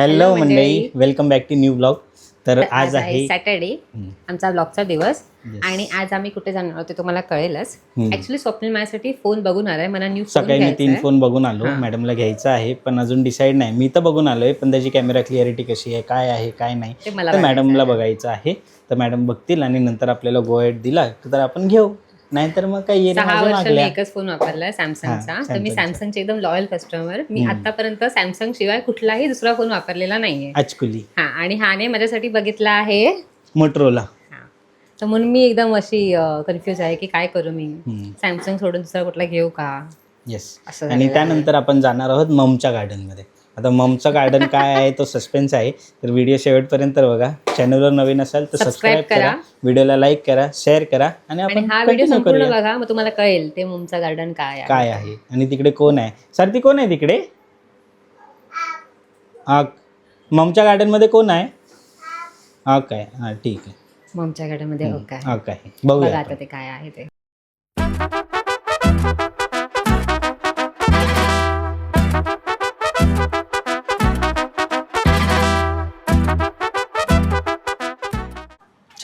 Hello मंडळी. Welcome back to new blog तर आज आहे सॅटर्डे. आमचा ब्लॉगचा दिवस. आणि आज आम्ही कुठे जाणार आहोत ते तुम्हाला कळेलच. ऍक्च्युली स्वप्नील माझ्यासाठी फोन बघून आलाय मला न्यू सकाळी मी तीन फोन बघून आलो. मॅडमला घ्यायचा आहे पण अजून डिसाईड नाही मी तर बघून आलोय पण त्याची कॅमेरा क्लिअरिटी कशी आहे काय आहे काय नाही मला तर मॅडमला. बघायचं आहे तर मॅडम बघतील आणि नंतर आपल्याला गो दिला तर आपण घेऊ नाहीतर मग काय येईल सहा माझ्या वर्ष मी मागल्या. एकच फोन वापरलाय सॅमसंगचा हा, तर मी. सॅमसंगचे एकदम लॉयल कस्टमर मी हम्म. आतापर्यंत सॅमसंग शिवाय कुठलाही दुसरा फोन वापरलेला नाहीये. अचकुली. हा आणि हाने माझ्यासाठी बघितला आहे. मोटरोला हा. तर म्हणून मी एकदम अशी कन्फ्युज आहे की काय करू मी? सॅमसंग सोडून दुसरा कुठला घेऊ का? येस असं आणि झालेलं त्यानंतर आपण जाणार आहोत ममच्या गार्डनमध्ये आता ममचं गार्डन काय आहे तो सस्पेन्स आहे. तर व्हिडिओ शेवटपर्यंत बघा. चॅनलवर नवीन असाल तर सबस्क्राईब करा. व्हिडिओला लाईक करा शेअर करा आणि आपण हा व्हिडिओ संपूर्ण. बघा मग तुम्हाला कळेल ते मुमचा गार्डन काय काय आहे आणि तिकडे कोण आहे? सर ती कोण आहे तिकडे? हा ममच्या गार्डनमध्ये कोण आहे? हा काय हा ठीक आहे. मुमच्या गार्डनमध्ये हो काय काय बघा बघूया आता. ते काय आहे ते.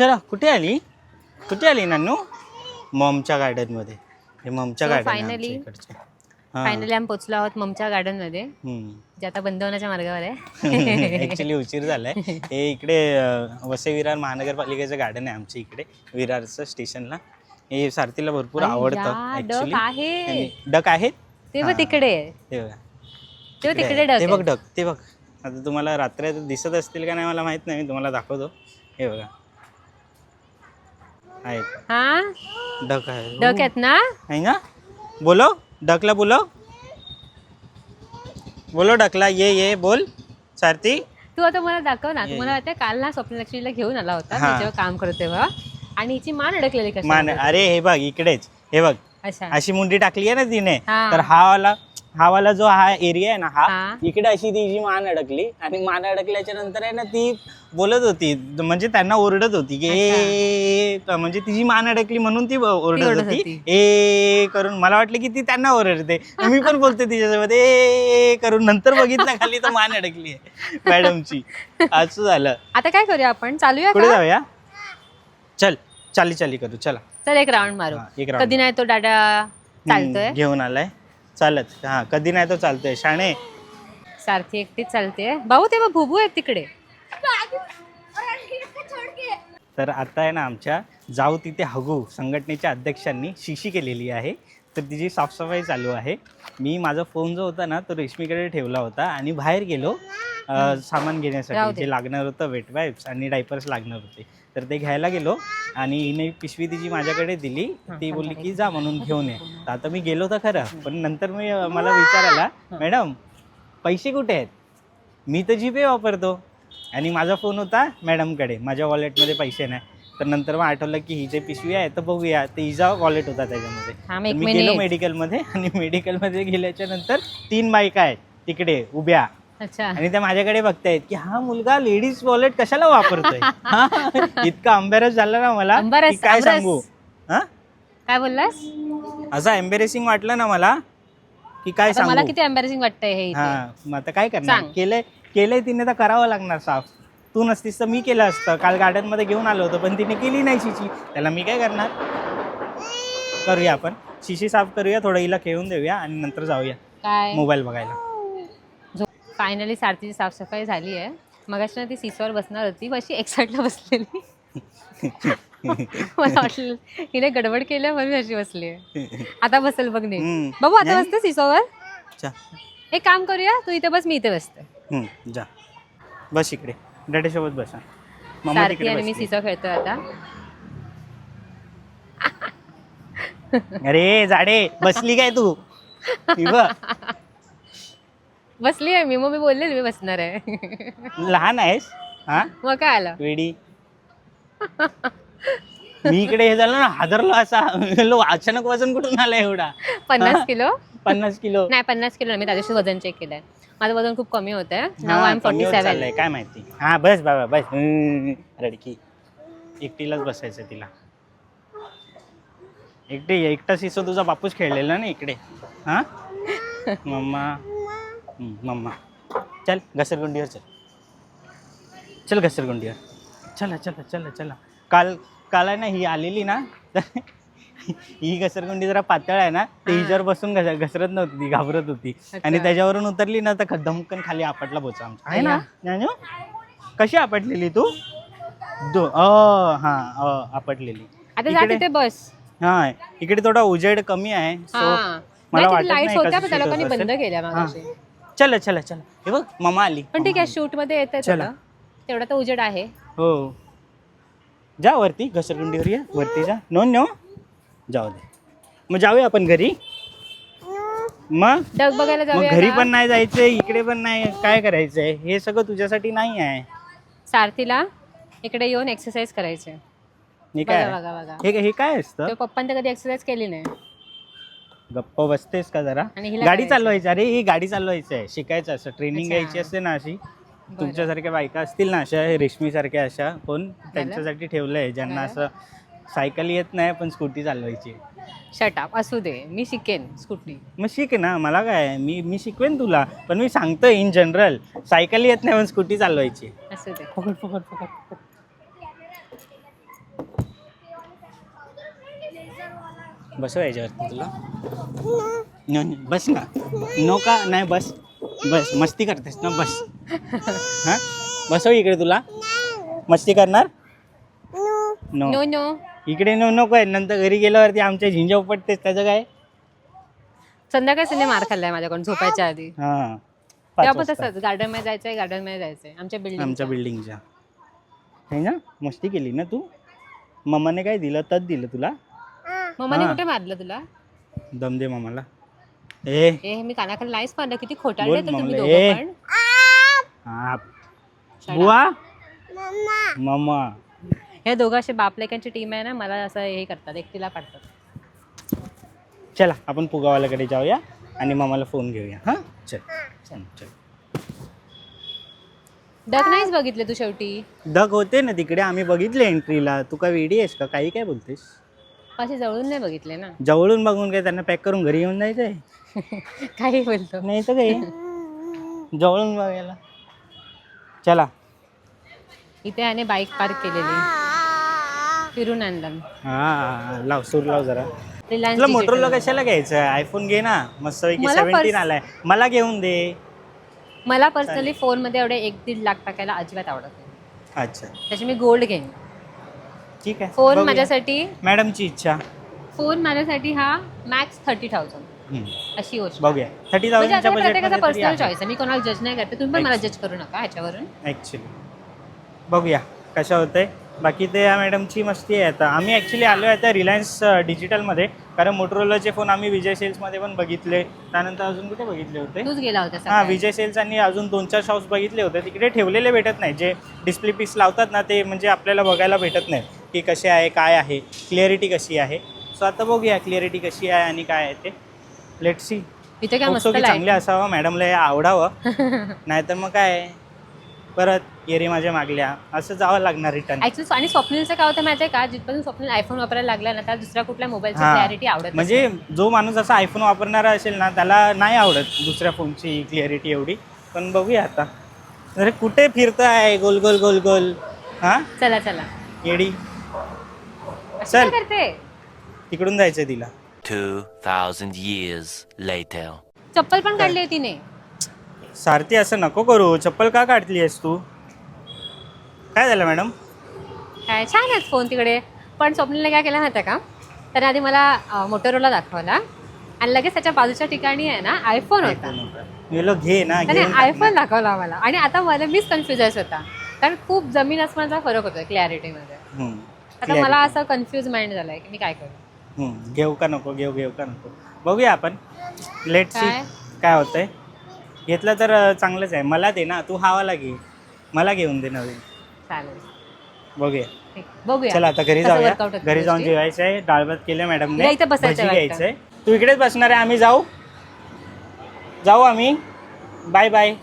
चला कुठे आली? कुठे आली नानू? ममच्या गार्डनमध्ये. हे ममच्या So, गार्डन finally- फायनली आम्ही पोहोचलो आहोत ममच्या गार्डनमध्ये जे आता बंद होण्याच्या मार्गावर आहे. ऍक्च्युली उशीर झालाय. हे इकडे अं, वसई विरार महानगरपालिकेचं गार्डन आहे आमच्या इकडे विरारचं स्टेशनला हे सारथीला भरपूर आवडतं या, डक ऍक्च्युली आहे. डक आहेत? ते बघ हा. तिकडे. ते बघा. ते बघ तिकडे आहे. ते डक बघ आहे. डक ते बघ. आता तुम्हाला रात्री दिसत असतील का नाही मला माहीत नाही मी तुम्हाला दाखवतो. हे बघा. आहेत हा? डक आहे. डक आहेत ना? आहे ना? बोलो डकला बोलो. बोलो डकला ये ये बोल. सारथी. तू आता मला दाखव ना. तुम्हाला वाटतं काल ना स्वप्न लक्ष्मीला घेऊन आला होता. हा. मी जेव्हा काम करत तेव्हा. आणि हिची मान अडकलेली कशी मान अरे हे बघ इकडेच. हे बघ. अच्छा. अशी मुंडी टाकली आहे ना तिने हा. तर हा वाला हा वाला जो हा एरिया आहे ना हा हा. इकडे अशी तिची मान अडकली आणि मान अडकल्याच्या नंतर आहे ना ती बोलत होती म्हणजे त्यांना ओरडत होती की ए तर म्हणजे तिची मान अडकली म्हणून ती ओरडत ओरडत होती. होती. ए करून मला वाटलं की ती त्यांना ओरडते. मी पण बोलते तिच्यासोबत ए करून नंतर बघितलं खाली तर मान अडकली आहे. मॅडमची. असं झालं. आता काय करूया आपण? चालूया पुढे का? जाऊया? चल चाली चाली करू चला. चल एक राऊंड मारू. हा, एक round. कधी नाही तो डाडा चालतोय. घेऊन आलाय. चालत. हा कधी नाही तो चालतोय. शाणे? सारखी एकटीच चालते भाऊ तेव्हा भुबू आहेत तिकडे. तर आता आहे ना आमच्या जाऊ तिथे हगू संघटनेच्या अध्यक्षांनी शिशी केलेली आहे. तर तिची साफसफाई चालू आहे मी माझा फोन जो होता ना तो रेशमीकडे ठेवला होता आणि बाहेर गेलो अ, सामान राहू घेण्यासाठी दे. जे लागणार होतं वेट वाईप्स आणि डायपर्स लागणार होते. तर ते घ्यायला गेलो आणि हिने पिशवी तिची माझ्याकडे दिली. ती बोलली की जा म्हणून घेऊन ये. तर आता मी गेलो तर खरं पण नंतर मी मला विचारायला मॅडम पैसे कुठे आहेत? मी तर जीपे वापरतो. आणि माझा फोन होता मॅडमकडे. माझ्या वॉलेटमध्ये पैसे नाही. तर नंतर मग आठवलं की ही जे पिशवी आहे तर बघूया. ते हिचा वॉलेट होता त्याच्यामध्ये. हा, मग तर मी गेलो. मेडिकलमध्ये आणि मेडिकलमध्ये गेल्याच्यानंतर तीन बायका आहेत. तिकडे उभ्या. अच्छा. आणि त्या माझ्याकडे बघतायत की हा मुलगा लेडीज वॉलेट कशाला वापरतोय? हा? इतका अंबॅरस झाला ना मला. की काय. सांगू? हा? काय बोललास? असं एम्बेरेसिंग वाटलं ना मला की काय आता मला सांगू? किती एम्बॅरेसिंग वाटतंय हे इथे? हा मग आता काय करणार? सांग. केलंय केलंय तिने तर करावं लागणार साफ. तू नसतीस तर मी केलं असतं. काल गार्डनमध्ये घेऊन आलो होतो पण तिने केली नाही शिशी. त्याला मी काय करणार? करूया आपण. शिशी साफ करूया थोडं हिला खेळून देऊया आणि नंतर जाऊया. काय? मोबाईल बघायला. फायनली सारथीची साफसफाई झाली आहे. मगाशी ना ती सीसवर बसणार होती पण अशी एक साईडला बसलेली. मला वाटलं हिने गडबड केल्या म्हणून अशी बसली आहे. आता बसेल बघ हम्म. बाबू आता नाही? बसते सीसोवर? एक काम करूया तू इथे बस मी इथे बसते. हम्म, जा. बस इकडे. डॅडीसोबत बसा. मम्मा सारथी तिकडे आणि मी. सीसो खेळतोय आता. अरे जाडे बसली काय तू? बघ, बसली आहे मी मग मी बोलले मी बसणार आहे. लहान आहेस? हा? मग काय आलं? वेडी. मी इकडे हे झालं ना हादरलो असा. म्हणलो, अचानक वजन कुठून आलं एवढा? पन्नास किलो? पन्नास किलो. नाही पन्नास किलो नाही मी त्या दिवशी वजन चेक केलंय. माझं वजन खूप कमी होत आहे नाव हा, आय एम फोर्टी काय माहिती? हा बस बाबा बस. रडकी. एकटीलाच बसायचं तिला. एकटी एकटा सिसो तुझा बापूस खेळलेला ना इकडे. हा? मम्मा. हम्म, मम्मा. चल घसरगुंडीवर चल. चल घसरगुंडीवर. चला चला चला चला. काल काल आहे ना ही आलेली ना? तर ही घसरगुंडी जरा पातळ आहे ना ते हा. हिच्यावर बसून घस- घसरत नव्हती ती घाबरत होती. आणि अच्छा. त्याच्यावरून उतरली ना तर धमकन खाली आपटला बोचा आमचा. आहे ना? ज्ञानू? कशी आपटलेली तू? दो अ हा अ आपटलेली. आता जा इकडे- तिथे बस. हा इकडे थोडा उजेड कमी आहे. हा. मला वाटत लाइट नाही होत्या कसं पण त्या shoot लोकांनी होत बंद असेल. केल्या. मागाशी चला चला चला. हे बघ ममा आली. पण ठीक आहे शूटमध्ये येते चला. तेवढा तर उजेड आहे. हो. जा वरती घसरगुंडीवर ये. वरती जा. नो नो जाऊ दे. मग जाऊया आपण घरी? मग? डग बघायला मग जाऊया घरी का? पण नाही जायचंय इकडे पण नाही. काय करायचंय? हे सगळं तुझ्यासाठी नाही आहे. सारथीला इकडे येऊन एक्सरसाइज करायचे हे काय? बघा आहे? बघा बघा. हे हे काय असतं? तो पप्पांनी तर कधी एक्सरसाइज केली नाही. गप्प बसतेस का जरा? आणि हिला गाडी. चालवायची? अरे ही गाडी चालवायची आहे. शिकायचं असं. ट्रेनिंग अच्छा. घ्यायची असते ना अशी. तुमच्यासारख्या बायका असतील ना अशा रेशमी सारख्या अशा कोण त्यांच्यासाठी ठेवलंय. ज्यांना? असं सायकल येत नाही पण स्कूटी चालवायची. शटअप असू दे. मी शिकेन स्कूटी. मग शिक ना. मला काय? मी मी शिकवेन तुला. पण मी सांगतोय इन जनरल सायकल येत नाही पण स्कूटी चालवायची. असू दे. पकड पकड पकड पकड. बसव याच्यावरती तुला? न- न- बस ना. नो का? नाही बस. बस. मस्ती करतेस ना बस. हा? बसव इकडे तुला. मस्ती करणार? नो नो नो इकडे नो नको आहे. नंतर घरी गेल्यावरती आमच्या झिंजा उपटतेस त्याचं काय? संध्याकाळी संध्या मार खाल्लाय माझ्याकडून झोपायच्या आधी. हा. पाच तेव्हा पण वाजता. तसंच गार्डनमध्ये जायचंय गार्डनमध्ये जायचंय. आमच्या बिल्डिंग आमच्या बिल्डिंगच्या है ना मस्ती केली ना तू? मम्माने काय दिलं? तत दिलं तुला? मम्माने हा. कुठे मारलं तुला? दम दे मम्माला. ए. ए मी कानाखाली नाहीच मारलं. किती खोटारले बोल तर तुम्ही दोघं ए. पण. हा. बुवा. मम्मा. हे दोघं असे बापलेकांची टीम आहे ना मला असं हे करतात एकटीला पाडतात चला आपण पुगावाल्याकडे जाऊया आणि मम्माला फोन घेऊया हा? चल चल चल. डक नाहीच बघितले तू शेवटी? दग होते ना तिकडे आम्ही बघितले एंट्रीला तू काय वेडी आहेस का? काही काय बोलतेस? असे जवळून नाही बघितले ना. जवळून बघून काय त्यांना पॅक करून घरी येऊन जायचंय? काही बोलतो. नाही तर काही. जवळून बघायला. चला. इथे याने बाईक पार्क केलेली. फिरून आणलं हा लाव सूर लाव जरा. रिलायन्स तुला मोटरोला कशाला घ्यायचं? आयफोन घे ना. मस्तपैकी मला सेव्हन्टीन आलाय. मला घेऊन दे. मला पर्सनली फोनमध्ये एवढे एक दीड लाख टाकायला अजिबात आवडत नाही. अच्छा. त्याची मी गोल्ड घेईन. ठीक आहे. फोन बघूया. माझ्यासाठी मॅडमची इच्छा. फोन माझ्यासाठी हा मॅक्स थर्टी थाउजंड हम्म. अशी गोष्ट. बघूया. थर्टी म्हणजे थाउजंडच्या आता प्रत्येकाचा पर्सनल बजेट चॉईस आहे. मी कोणाला जज नाही करते. तुम्ही पण मला जज करू नका ह्याच्यावरून. ॲक्च्युली बघूया. कशा होतंय? बाकी ते या मॅडमची मस्ती आहे. आता आम्ही ॲक्च्युली आलो आहे आता रिलायन्स डिजिटलमध्ये कारण मोटरोलाचे फोन आम्ही विजय सेल्समध्ये पण बघितले. त्यानंतर अजून कुठे बघितले होते? तूच गेला होता हां सकाळी. विजय सेल्स आणि अजून दोन चार शॉप्स बघितले होते. तिकडे ठेवलेले भेटत नाही. जे डिस्प्ले पीस लावतात ना ते म्हणजे आपल्याला बघायला भेटत नाही. की कसे आहे काय आहे क्लिअरिटी कशी आहे. सो आता बघूया क्लिअरिटी कशी आहे आणि काय आहे ते. लेट सी इथे काय मस्त चांगले लाइट असावं मॅडमला हे आवडावं. नाहीतर मग काय परत येरी माझ्या मागल्या. असं जावं लागणार रिटर्न ऍक्च्युली आणि स्वप्नीलचं काय होतं माहिती आहे का? जिथपासून स्वप्नील आयफोन वापरायला लागला ना त्याला दुसऱ्या कुठल्या मोबाईलची हा. क्लॅरिटी आवडत म्हणजे जो माणूस असा आयफोन वापरणारा असेल ना त्याला नाही आवडत दुसऱ्या फोनची क्लिअरिटी एवढी. पण बघूया आता. अरे कुठे फिरत आहे गोल गोल गोल गोल. हा. चला चला. येडी. असं चल. काय करते? तिकडून जायचंय तिला. 2,000 years later. चप्पल पण काढली आहे तिने. सारथी असं नको करू. चप्पल का काढली आहेस तू? काय झालं मॅडम? काय छान आहेत फोन तिकडे. पण स्वप्नीलने काय केलं माहिती का? त्याने आधी मला मोटोरोला दाखवला. आणि लगेच त्याच्या बाजूच्या ठिकाणी आहे ना आयफोन होता. गेलो घे ना त्याने आयफोन. दाखवला मला. आणि आता मला मीच कन्फ्युज होता. कारण खूप जमीन आसमानचा फरक होतो क्लॅरिटीमध्ये हम्म. आता. मला असं कन्फ्युज माइंड झालंय की मी काय करू? हम्म. घेऊ का नको घेऊ घेऊ का नको. बघूया आपण. लेट सी काय? काय होतंय. घेतलं तर चांगलंच आहे. मला दे ना तू हावाला घे मला घेऊन दे नवीन. चालेल. बघूया. ठीक. बघूया. चला आता घरी कसं जाऊया. workout होतं घरी जाऊन गोष्टी. जेवायचं आहे डाळ भात केलं इथं बसायचं भजी आहे घ्यायचंय. तू इकडेच बसणार आहे आम्ही जाऊ. जाऊ आम्ही. Bye bye.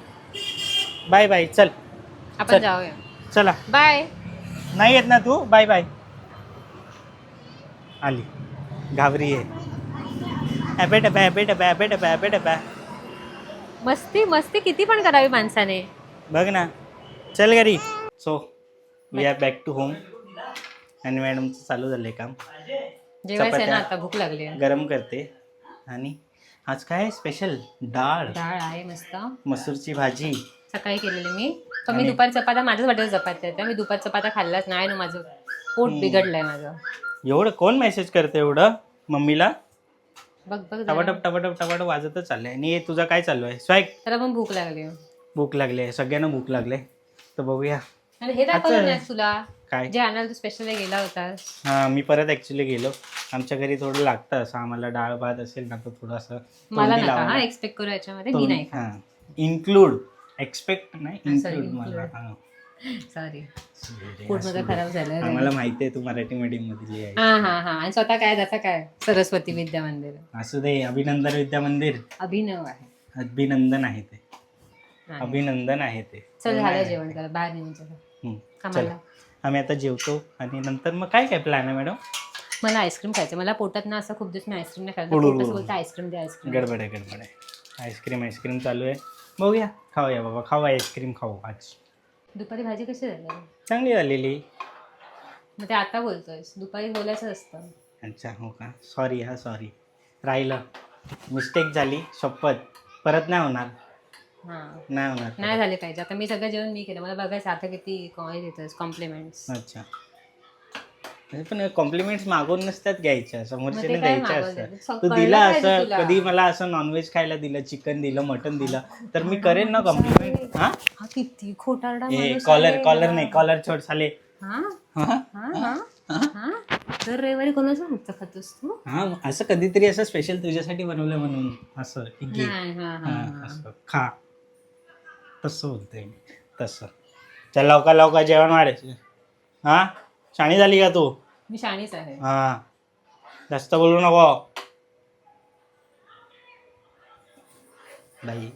Bye bye. चल. आपण चल. जाऊया. चला. बाय. नाही येत ना तू? Bye bye. आली. घाबरी आहे. ॲपे टप्या ॲपे टप्या ॲपे टप्या ॲपे टप्या मस्ती मस्ती किती पण करावी माणसाने. बघ ना. चल घरी. So we are back to home आणि मॅडमचं चालू झालंय काम. जेवायचं आहे ना. आता भूक लागली आहे. गरम करते. आणि आज काय स्पेशल डाळ. डाळ आहे मस्त. मसूरची भाजी. सकाळी केलेली मी. पण मी आणि- दुपारी चपात्या माझ्याच वाटेल चपात्या आहेत. मी दुपारी चपात्या खाल्ल्याच नाही ना माझं पोट. बिघडलंय माझं. एवढं कोण मेसेज करते एवढं? मम्मीला? बघ बघ जरा. टपाटप टपाटप टपाटप वाजतच चाललंय. आणि हे तुझं काय चालू आहे स्वॅग. त्याला पण भूक लागली भूक लागली आहे. सगळ्यांना भूक लागले तर बघूया. आणि हे दाखवलं अच्छा. नाही तुला? काय? जे आणायला तू स्पेशल गेला होतास. हा मी परत ऍक्च्युली गेलो. आमच्या घरी थोडं लागतं असं. आम्हाला डाळ भात असेल ना तर थोडंसं मला नका हा. एक्सपेक्ट करू याच्यामध्ये. मी नाही हा. इन्क्लूड एक्सपेक्ट नाही हा, sorry, इन्क्लूड मला. हा. सॉरी माझं खराब झालं आम्हाला माहिती आहे तू मराठी मीडियम मधली आहे. हा हा हा. आणि स्वतः काय? त्याचा काय? सरस्वती विद्या मंदिर. असू दे अभिनंदन विद्या मंदिर. अभिनव आहे. अभिनंदन आहे ते. अभिनंदन आहे ते. चल झालं जेवण. करा बाहेर निघून चला. हम्म, कामाला. चला. आम्ही आता जेवतो आणि नंतर मग काय काय प्लॅन आहे मॅडम मला आईस्क्रीम खायचं मला पोटात ना असं खूप दिवस मी आईस्क्रीम नाही खायचं उडू, पोट असं उडू. बोलतं आईस्क्रीम दे आईस्क्रीम गडबड आहे गडबड आहे. आईस्क्रीम आईस्क्रीम चालू आहे. बघूया. खाऊया बाबा. खाऊ आईस्क्रीम खाऊ आज. दुपारी भाजी कशी झाली चांगली झालेली. मग ते आता बोलतोयस. दुपारी बोलायचं असतं. अच्छा हो का? सॉरी हा सॉरी राहिलं. मिस्टेक झाली शपथ. परत नाही होणार. हा. नाही होणार नाही झाले पाहिजे. आता मी सगळं जेवण मी केलं. मला बघायचं आता किती कॉय देतोस कॉम्प्लिमेंट्स अच्छा. म्हणजे पण कॉम्प्लिमेंट्स मागून नसतात घ्यायच्या. मग समोरच्याने ते काय द्यायच्या मागवतात? असतात तू कळलं दिला पाहिजे असं तुला. कधी मला असं नॉनव्हेज खायला दिलं चिकन दिलं मटन दिलं तर मी करेन ना कॉम्प्लिमेंट हा? हा किती खोटारडा माणूस कॉलर आहे. कॉलर नाही कॉलर छोड साले हा? हा? हा हा हा? दर रविवारी कोणाचं मुक्त खातोस तू? हा असं कधीतरी असं स्पेशल तुझ्यासाठी बनवलं म्हणून असं की घे. नाही हा हा हा, हा. असं खा. तसं बोलतोय मी तसं. चल लवकर लवकर जेवण वाढायचं. हा? शाणी झाली का तू? मी शाणीच आहे. हा. जास्त बोलू नको. बाई.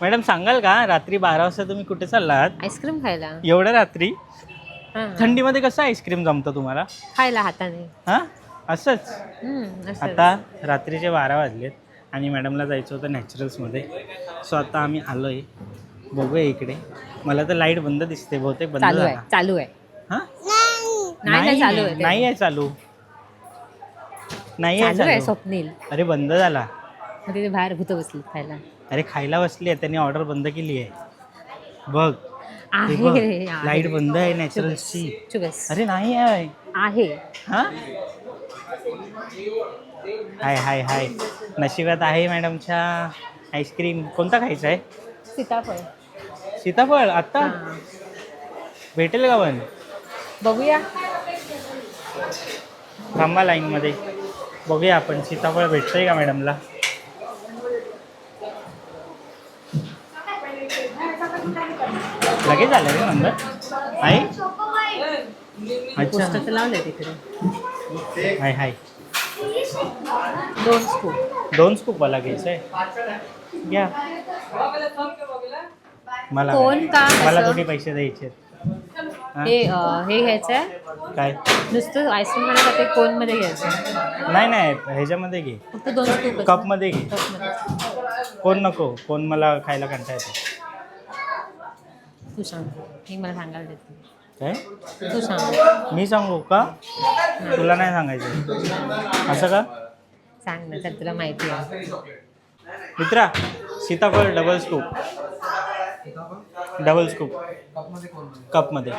मॅडम सांगाल का? रात्री बारा वाजता तुम्ही कुठे चाललात? आईस्क्रीम खायला. एवढ्या रात्री? हा. थंडीमध्ये कसं आईस्क्रीम जमतं तुम्हाला? खायला हाताने. हा? असंच? हम्म, असं. आता रात्रीचे बारा वाजलेत आणि मॅडमला जायचं होतं नॅचरल्समध्ये. सो आता आम्ही आलो आहे बघूया इकडे. मला तर लाइट बंद दिसते बहुतेक बंद चालू आहे झाला. चालू आहे. हा? नाही. चालू आहे ते. नाही आहे चालू. नाही आहे चालू आहे चालू. स्वप्नील. अरे बंद झाला. मग तिथे बाहेर भूत बसली खायला. अरे खायला बसली आहे त्यांनी ऑर्डर बंद केली आहे. बघ. आहे हे बघ. रे, आहे. लाइट बंद आहे चुबस अरे नाही आहे. आहे. हा? हाय हाय हाय. नशिबात आहे मॅडमच्या आईस्क्रीम. कोणता खायचा आहे? सीताफळ. सीताफळ आत्ता? हा. भेटेल का पण? बघूया. थांबा लाईनमध्ये. बघूया आपण. सीताफळ भेटतंय का मॅडमला? लगेच आलं रे नंबर. आई? अच्छा. लावलंय तिकडे. हाय हाय. दोन स्कूप. दोन स्कूपवाला घ्यायचं आहे घ्या मला कोण? का मला? थोडी पैसे द्यायचे आहेत. हा? हे अं, हे घ्यायचंय काय? नुसतं आईस्क्रीममध्ये ते कोनमध्ये घ्यायचं नाही नाही ह्याच्यामध्ये घे. फक्त दोन स्कूप कपमध्ये घे. कोण नको? कोण मला खायला कंटाळा येतो? तू सांग. मी मला सांगायला देते काय? तू सांग. मी सांगू का? तुला नाही सांगायचं. असं का? सांग ना तर तुला माहिती आहे. मित्रा सीताफळ डबल स्कूप डबल स्कूप कपमध्ये.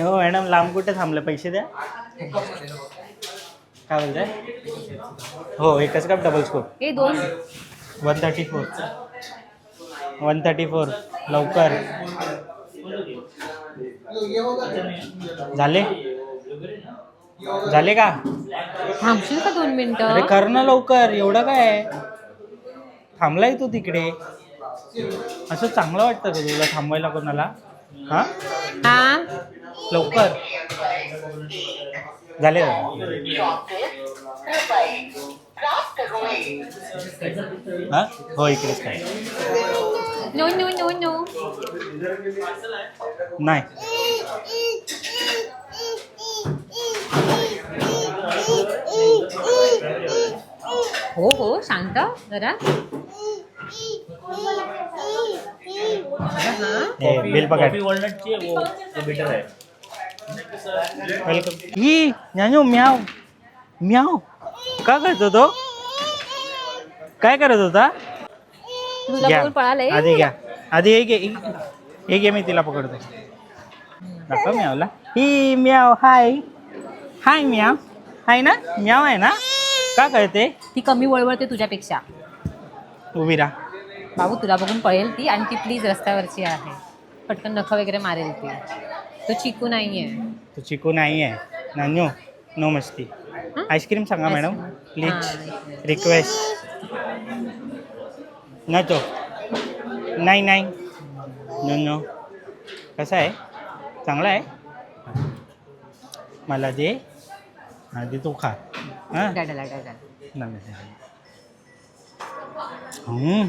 हो मॅडम लांब कुठे थांबलं? पैसे द्या. काय बोलताय? हो एकच कप डबल स्कूप हे दोन. One thirty four one thirty four लवकर. झाले? झाले का? थांबशील का दोन अरे मिनिटं कर ना लवकर एवढं काय? थांबलाय तू तिकडे. असं चांगलं वाटतं का तुला थांबवायला कोणाला? हा? हा? लवकर. झाले हा? हो इकडेच काय? No no no no. नाही. हो हो शांत जरा. हे, बिल पकड. वो बेटर वेलकम ही ज्ञानू म्याव. म्याव. का करतो तो? काय करत होता? घ्या. आधी घ्या. आधी हे घे हे घे. मी तिला पकडतो. दाखव म्यावला. ही म्याव हाय. हाय म्याव. हाय ना? म्याव आहे ना? का कळते ती कमी वळवळते तुझ्यापेक्षा. उभी राहा. बाबू तुला बघून पळेल ती आणि ती प्लीज रस्त्यावरची आहे. पटकन नख वगैरे मारेल ती. तो चिकू नाहीये. तो चिकू नाही आहे नान्यू नो मस्ती आईस्क्रीम सांगा मॅडम प्लीज. रिक्वेस्ट न तो. नाही नाही. नो नो कसा आहे? चांगला आहे? मला दे. आधी तू खा. हां? हम्म.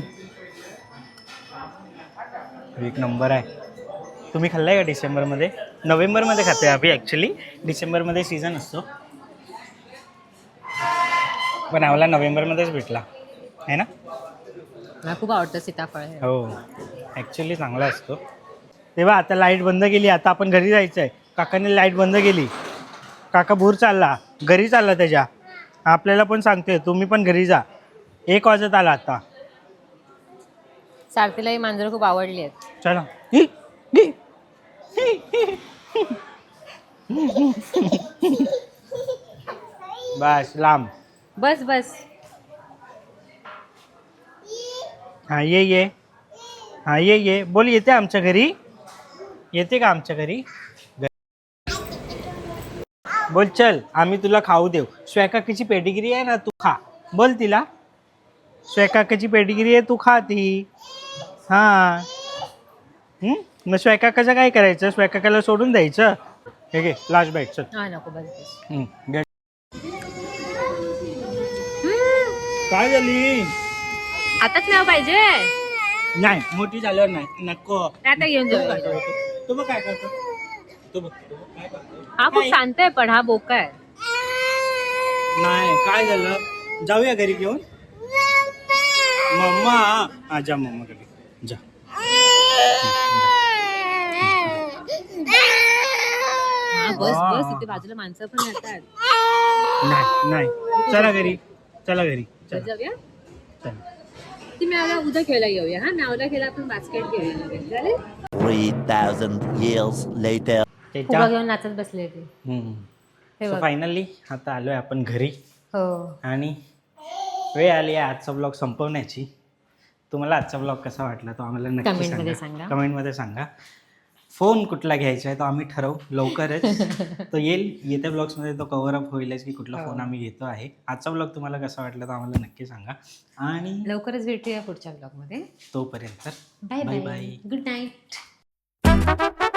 एक नंबर आहे. तुम्ही खाल्लाय का डिसेंबरमध्ये? नोव्हेंबरमध्ये खाते आम्ही ॲक्च्युली डिसेंबरमध्ये सीझन असतो. पण आम्हाला नोव्हेंबरमध्येच भेटला. आहे ना? मला खूप आवडतं सीताफळ हे. हो. ॲक्च्युली चांगला असतो. तेव्हा आता लाइट बंद केली आता आपण घरी जायचं आहे काकाने लाइट बंद केली. काका भूर चालला. घरी चालला त्याच्या. आपल्याला पण सांगते तुम्ही पण घरी जा. एक वाजत आला आता. सारथीला ही मांजरं खूप आवडली आहेत. चला. ही, ही. बस लांब. बस बस. हा ये ये. हा ये ये. बोल येते आमच्या घरी? येते का आमच्या घरी? बोल चल आम्ही तुला खाऊ देऊ. स्वयंकाकीची पेडिगिरी आहे ना तू खा. बोल तिला. स्वयंकाकाची पेडिगिरी आहे तू खा ती. हा. हं? मग स्वयंकाकाचं काय करायचं? स्वयंकाकाला सोडून द्यायचं? हे घे लास्ट बाईट चल. हा नको बस बस हं, घे. काय झाली? आताच नाव पाहिजे. नाही मोठी झाल्यावर नाही. नको. आता घेऊन जाऊ. करतो? तू बघ काय करतो? हा खूप शांत आहे पण हा बोका आहे. नाही काय झालं? जाऊया घरी घेऊन? मम्मा. हा जा मम्मा घरी. जा. हा बस. बस इथे बाजूला माणसं पण येतात. नाही नाही. चला घरी. चला घरी. चला. जाऊया. चला. ती मॅवला उद्या खेळायला घेऊया हा मॅवला खेळा आपण बास्केट घेऊया चालेल? 3,000 years later. फुगा घेऊन नाचत बसले ते हे बघ. फायनली आता आलोय आपण घरी. हो. आणि वेळ आली आहे आजचा ब्लॉग संपवण्याची. तुम्हाला आजचा ब्लॉग कसा वाटला तो आम्हाला नक्की Comment मध्ये सांगा. सांगा. कमेंटमध्ये सांगा. फोन कुठला घ्यायचा आहे तो आम्ही ठरवू लवकरच. तो येईल. येत्या ब्लॉग्समध्ये तो कव्हर अप होईलच की कुठला हो. फोन आम्ही घेतो आहे. आजचा ब्लॉग तुम्हाला कसा वाटला तो आम्हाला नक्की सांगा. आणि लवकरच भेटूया पुढच्या ब्लॉगमध्ये. तोपर्यंत bye Bye. Bye bye. Good night